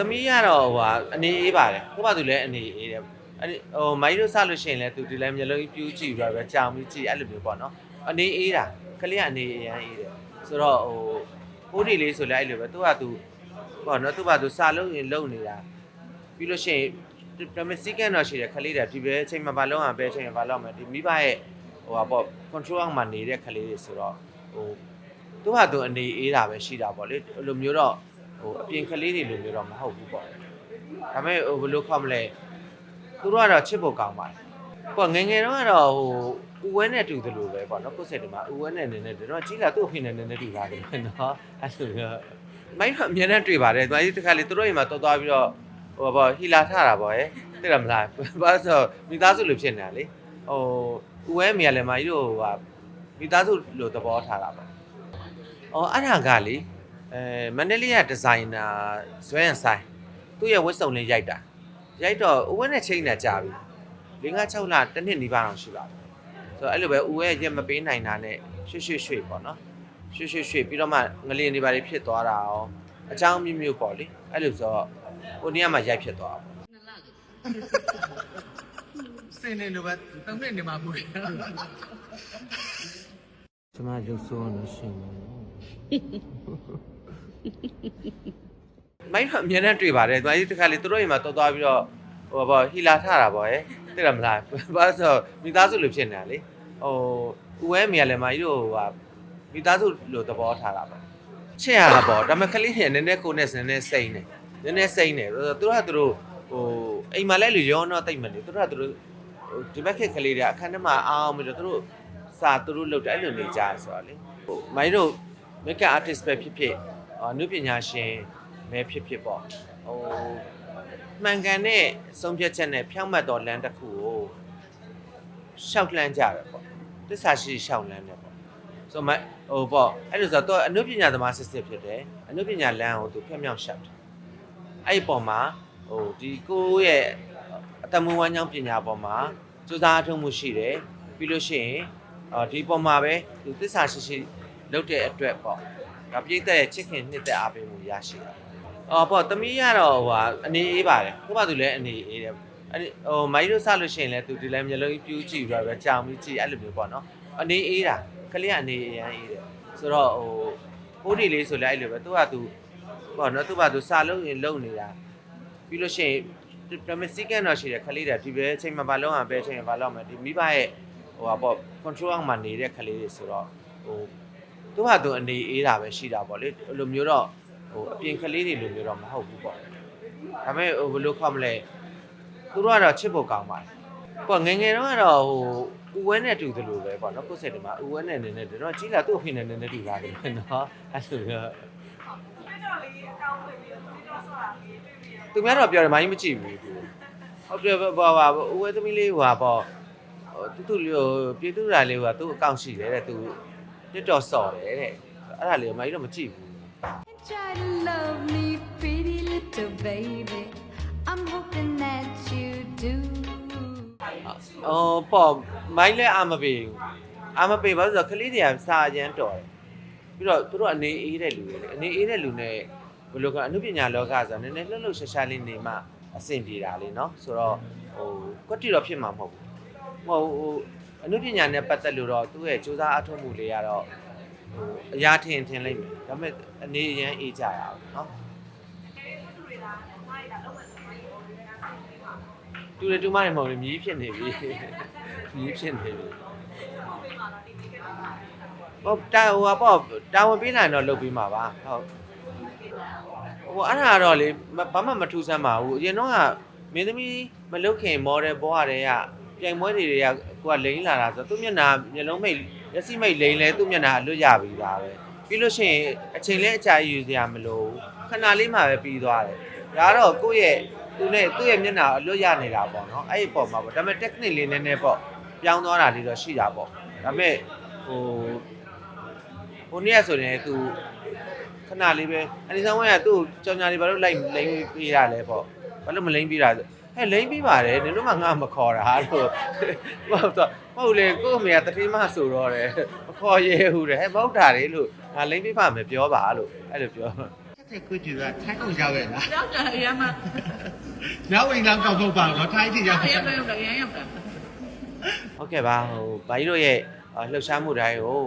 သမီးကတော့ဟိုဟာအနေအေးပါတယ်ကို့ဘာသူလည်းအနေအေးတယ်အဲ့ဒီဟိုမိုင်းတို့စလို့ရှိရင်လည်းသူဒီလည်းမျိုးလုံးကြီးပြူးကြည့်ပြီးတော့ပဲကြောင်ပြီးကြည့်အဲ့လိုမျိုးပေါ့နော်အနေအေးတာကလေးကအနေအရန်အေးတယ်ဆိုတော့ဟိုပိုးဒီလေးဆိုလည်းအဲ့လိုပဲသူကသူပေါ့နော်သူကသူစလို့ရင်လုံနေတာပြီးလို့ရှိရင်ဒါပေမဲ့စီကန်တော့ရှိတယ်ခလေးတွေဒီပဲအချိန်မှာဘာလုံးအောင်ပဲအချိန်မှာဘာလုံးအောင်ဒီမိဘရဲ့ဟိုဟာပေါ့ control အောက်မှာနေတဲ့ခလေးတွေဆိုတော့ဟိုသူကသူအနေအေးတာပဲရှိတာပေါ့လေအဲ့လိုမျိုးတော့ ဟိုအပြင်ကလေးတွေလိုမျိုးတော့မဟုတ်ဘူးပေါ့ဒါပေမဲ့ဟိုဘယ်လိုခေါ်မလဲသူတို့ကတော့ချစ်ဖို့ကောင်းပါတယ်ပေါ့ငယ်ငယ်တော့ကတော့ဟိုဦးဝဲနဲ့တူတယ်လို့ပဲပေါ့နော်ကိုယ်ဆက်တယ်မှာဦးဝဲနဲ့နည်းနည်းတူတော့ကြီးလာသူ့အဖေနဲ့နည်းနည်းတူတာတယ်နော်အဲ့လိုမျိုးမိုင်းတော့အများနဲ့တွေ့ပါတယ်သူအဲဒီတစ်ခါလေသူတို့အိမ်မှာတော်တော်ပြီးတော့ဟိုပေါ့ဟီလာထတာပေါ့ဟဲ့သိတယ်မလားဘာလို့ဆိုမိသားစုလိုဖြစ်နေတာလေဟိုဦးဝဲမိရလည်းမကြီးတို့ဟိုမိသားစုလိုသဘောထားတာပေါ့အော်အဲ့ဒါကလေ အဲမန္တလေးကဒီဇိုင်နာဇွဲန်ဆိုင်သူ့ရဲ့ဝတ်စုံလေးရိုက်တာရိုက်တော့ဦးဝဲနဲ့ချိန်နေကြပြီ၄၅6လတစ်နှစ်နီးပါးအောင်ရှိပါပြီဆိုတော့အဲ့လိုပဲဦးဝဲရက်မပေးနိုင်တာနဲ့ရွှေ့ရွှေ့ရွှေ့ပေါ့နော်ရွှေ့ရွှေ့ရွှေ့ပြီးတော့မှငလျင်တွေပါတွေဖြစ်သွားတာရောအကြောင်းမျိုးမျိုးပေါ့လေအဲ့လိုဆိုတော့ဟိုနေ့ကမှရိုက်ဖြစ်သွားတာပေါ့စင်နေလို့ပဲတုံးနေနေမှာဘူးကျွန်မရုပ်ဆိုးနေရှင် မိုင်းတော့အများနဲ့တွေ့ပါတယ်။ဒါကြီးတစ်ခါလေသူတို့အိမ်မှာတော်တော်ပြီးတော့ဟိုဘောဟီလာထတာပေါ့ဟဲ့။သိတယ်မလား။ဘာလို့ဆိုမိသားစုလိုဖြစ်နေတာလေ။ဟိုဦးဝဲမိရလည်းမကြီးတို့ဟိုဟာမိသားစုလိုသဘောထားတာပေါ့။ချစ်ရတာပေါ့။ဒါပေမဲ့ကလေးတွေနည်းနည်းကိုယ်နဲ့နည်းနည်းစိမ့်နေ။နည်းနည်းစိမ့်နေ။သူတို့ကသူတို့ဟိုအိမ်မှာလည်းလူရောတော့တိတ်မနေ။သူတို့ကသူတို့ဟိုဒီဘက်ခက်ကလေးတွေအခန်းထဲမှာအောင်ပြီးတော့သူတို့စာသူတို့လုပ်တယ်အဲ့လိုနေကြရဆိုတော့လေ။ဟိုမိုင်းတို့ make up artist ပဲဖြစ်ဖြစ် အနုပညာရှင်ပဲဖြစ်ဖြစ်ပေါ့ဟိုမှန်ကန်တဲ့ဆုံးဖြတ်ချက်နဲ့ဖြောင့်မတ်တော်လမ်းတစ်ခုကိုရှောက်လန်းကြတယ်ပေါ့တစ္ဆာရှိရှောက်လန်းတယ်ပေါ့ဆိုမဟိုပေါ့အဲ့လိုဆိုတော့အနုပညာသမားစစ်စစ်ဖြစ်တယ်အနုပညာလမ်းကိုသူဖြောင့်မြောက်ရှောက်တယ်အဲ့ဒီပုံမှာဟိုဒီကိုယ့်ရဲ့အတမွေးဝမ်းကြောင်းပညာပေါ်မှာစူးစမ်းအထောက်မှုရှိတယ်ပြီးလို့ရှိရင်အော်ဒီပုံမှာပဲသူတစ္ဆာရှိရှိလုပ်တဲ့အတွက်ပေါ့ ဒါပြိတ္တရဲ့ချစ်ခင်နှစ်သက်အားပေးမှုရရှိတာအော်ပေါ့သမီးကတော့ဟိုဟာအနေအေးပါတယ်ကို့ဘာသူလည်းအနေအေးတယ်အဲ့ဒီဟိုမိုင်းတို့စလို့ရှိရင်လည်းသူဒီလည်းမျိုးလုံးကြီးပြူးကြည့်ပြီးတော့ပဲကြောင်ပြီးကြည့်အဲ့လိုမျိုးပေါ့နော်အနေအေးတာကလေးကအနေအရန်အေးတယ်ဆိုတော့ဟိုပိုးဒီလေးဆိုလည်းအဲ့လိုပဲသူကသူပေါ့နော်သူကသူစာလုံးရင်လုံနေတာပြီးလို့ရှိရင်ဒါပေမဲ့စီကန်တော့ရှိတယ်ခလေးတွေဒီပဲအချိန်မှာဘာလုံးအောင်ပဲအချိန်မှာဘာလုံးအောင်ဒီမိဘရဲ့ဟိုဟာပေါ့ control အောက်မှာနေတဲ့ခလေးတွေဆိုတော့ဟို သူကသူအနေအေးတာပဲရှိတာပေါ့လေအဲ့လိုမျိုးတော့ဟိုအပြင်ကလေးတွေလိုမျိုးတော့မဟုတ်ဘူးပေါ့ဒါပေမဲ့ဟိုဘယ်လိုခေါ်မလဲသူတို့ကတော့ချစ်ဖို့ကောင်းပါတယ်ပေါ့ငယ်ငယ်တော့ကတော့ဟိုဦးဝဲနဲ့တူတယ်လို့ပဲပေါ့နော်ကိုယ်ဆက်တယ်မှာဦးဝဲနဲ့နည်းနည်းတူတော့ကြီးလာသူ့အဖေနဲ့နည်းနည်းတူတာတယ်နော်အဲ့လိုမျိုးသူများတော့ပြောတယ်မိုင်းမကြည့်ဘူးသူဟုတ်တယ်ဘာဘာဦးဝဲသမီးလေးဟိုဟာပေါ့ဟိုတူတူလေးဟိုပြေတူတာလေးဟိုကသူ့အကောင့်ရှိတယ်တဲ့သူ တစ်တော်စော်တယ်တဲ့အဲ့ဒါလေးကိုမကြီးတော့မကြည့်ဘူး Try to love me, pretty little baby. I'm hoping that you do. အော်ပေါ့မိုင်းလည်းအာမပေးဘူးအာမပေးပါဆိုတော့ကလေးတွေကစာရမ်းတော်တယ်ပြီးတော့သူတို့အနေအေးတဲ့လူတွေလေအနေအေးတဲ့လူနဲ့ဘယ်လိုကအနုပညာလောကဆိုတော့နည်းနည်းလှုပ်လှုပ်ရှားရှားလေးနေမှအဆင်ပြေတာလေနော်ဆိုတော့ဟိုကွက်တီတော့ဖြစ်မှာမဟုတ်ဘူးမဟုတ်ဟို အနုပညာနဲ့ပတ်သက်လို့တော့သူ့ရဲ့စူးစမ်းအထောက်မှုလေးကတော့ဟိုအရာထင်ထင်လိုက်မယ်ဒါပေမဲ့အနေအရန်အေးကြရအောင်နော်တူတယ်တူမတယ်မဟုတ်ဘူးမြည်ဖြစ်နေပြီမြည်ဖြစ်နေပြီဟုတ်တာဟိုကပေါ့တာဝန်ပေးနိုင်တော့လုပ်ပေးမှာပါဟုတ်ဟိုအဲ့ဒါတော့လေဘာမှမထူးဆန်းပါဘူးအရင်တော့ကမင်းသမီးမလုတ်ခင်မော်ဒယ်ပေါ်ရတဲ့က ပြိုင်ပွဲတွေကကိုကလိမ့်လာတာဆိုသူ့မျက်နှာမျက်လုံးမိတ်လက်စီမိတ်လိမ့်လဲသူ့မျက်နှာအလွတ်ရပြီဒါပဲပြီးလို့ရှိရင်အချိန်လဲအကြာကြီးယူစရာမလိုခဏလေးမှပဲပြီးသွားတယ်ဒါကတော့ကိုယ့်ရဲ့သူနဲ့သူ့ရဲ့မျက်နှာအလွတ်ရနေတာပေါ့နော်အဲ့ဒီပုံမှာပေါ့ဒါပေမဲ့ technique လေးနည်းနည်းပေါ့ပြောင်းသွားတာလေးတော့ရှိတာပေါ့ဒါပေမဲ့ဟိုဟိုနေ့ကဆိုရင် तू ခဏလေးပဲအနိဆောင်ဝဲကသူ့ကြောင်ညာလေးဘာလို့လိုက်လိမ့်ပေးရလဲပေါ့ဘာလို့မလိမ့်ပေးတာလဲ ဟဲ့လိမ့်ပေးပါတယ်နင်တို့မှငါမခေါ်တာလို့ဟုတ်တော့ဟုတ်လေကို့အမေကတတိမဆိုတော့တယ်မခေါ်ရဲဘူးတဲ့ဟဲ့မဟုတ်တာလေလို့ငါလိမ့်ပေးပါမယ်ပြောပါလို့အဲ့လိုပြောတဲ့ကိုကျူကထိုင်းကိုရောက်ရဲ့လားရောက်တယ်အရင်မှနောက်ဝင်တော့ကောက်ဖို့ပါတော့ထိုင်းထိရောက်အရဲ့ရင်မှရောက်တယ်အရင်ရောက်တယ်ဟုတ်ကဲ့ပါဟိုဘာကြီးတို့ရဲ့အာလှုပ်ရှားမှုတိုင်းကို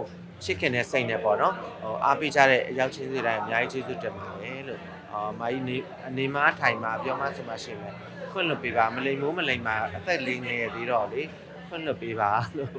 ချစ်ခင်တဲ့စိတ်နဲ့ပေါ့နော်ဟိုအားပေးကြတဲ့အရောက်ချင်းစီတိုင်းအများကြီးကျေးဇူးတင်ပါတယ်လို့အာမာကြီးနေအနေမထိုင်မှာပြောမှဆိုမှရှင်ပဲ ခွင့်လွတ်ပေးပါမလိမ်မိုးမလိမ်မှာအသက်လေးငယ်သေးတော့လေခွင့်လွတ်ပေးပါလို့